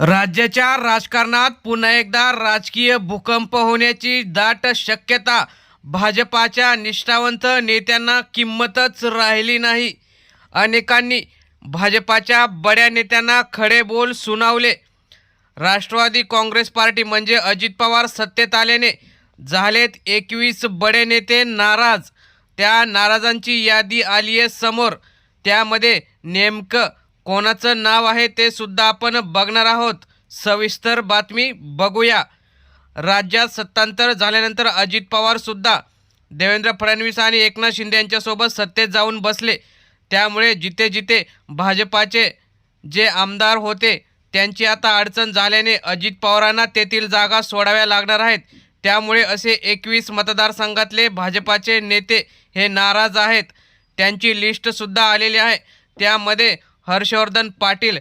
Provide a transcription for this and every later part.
राज्याच्या राजकारणात पुन्हा एकदा राजकीय भूकंप होण्याची दाट शक्यता भाजपाच्या निष्ठावंत नेत्यांना किंमतच राहिली नाही. अनेकांनी भाजपाच्या बड्या नेत्यांना खडे बोल सुनावले. राष्ट्रवादी काँग्रेस पार्टी म्हणजे अजित पवार सत्तेत आल्याने झालेत एकवीस बडे नेते नाराज. त्या नाराजांची यादी आली आहे समोर. त्यामध्ये नेमकं कोणाचं नाव आहे ते सुद्धा आपण बघणार आहोत. सविस्तर बातमी बघूया. राज्यात सत्तांतर झाल्यानंतर अजित पवारसुद्धा देवेंद्र फडणवीस आणि एकनाथ शिंदे यांच्यासोबत सत्तेत जाऊन बसले. त्यामुळे जिथे जिथे भाजपाचे जे आमदार होते त्यांची आता अडचण झाल्याने अजित पवारांना तेथील जागा सोडाव्या लागणार आहेत. त्यामुळे असे एकवीस मतदारसंघातले भाजपाचे नेते हे नाराज आहेत. त्यांची लिस्टसुद्धा आलेली आहे. त्यामध्ये हर्षवर्धन पाटील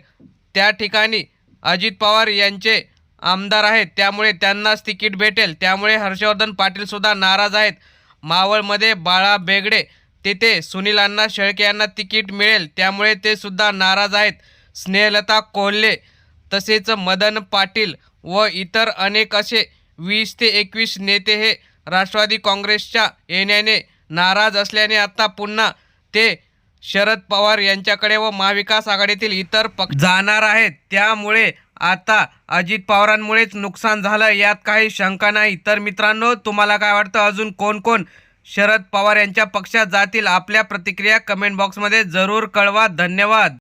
त्या ठिकाणी अजित पवार यांचे आमदार आहेत. त्यामुळे त्यांनाच तिकीट भेटेल. त्यामुळे हर्षवर्धन पाटीलसुद्धा नाराज आहेत. मावळमध्ये बाळा बेगडे तिथे सुनील अण्णा शेळके यांना तिकीट मिळेल. त्यामुळे ते सुद्धा नाराज आहेत. स्नेहलता कोल्हे तसेच मदन पाटील व इतर अनेक असे वीस ते एकवीस नेते हे राष्ट्रवादी काँग्रेसच्या येण्याने नाराज असल्याने आता पुन्हा ते शरद पवार यांच्याकडे व महाविकास आघाडीतील इतर पक्ष जाणार आहेत. त्यामुळे आता अजित पवारांमुळेच नुकसान झालं यात काही शंका नाही. तर मित्रांनो तुम्हाला काय वाटतं? अजून कोण कोण शरद पवार यांच्या पक्षात जातील? आपल्या प्रतिक्रिया कमेंट बॉक्समध्ये जरूर कळवा. धन्यवाद.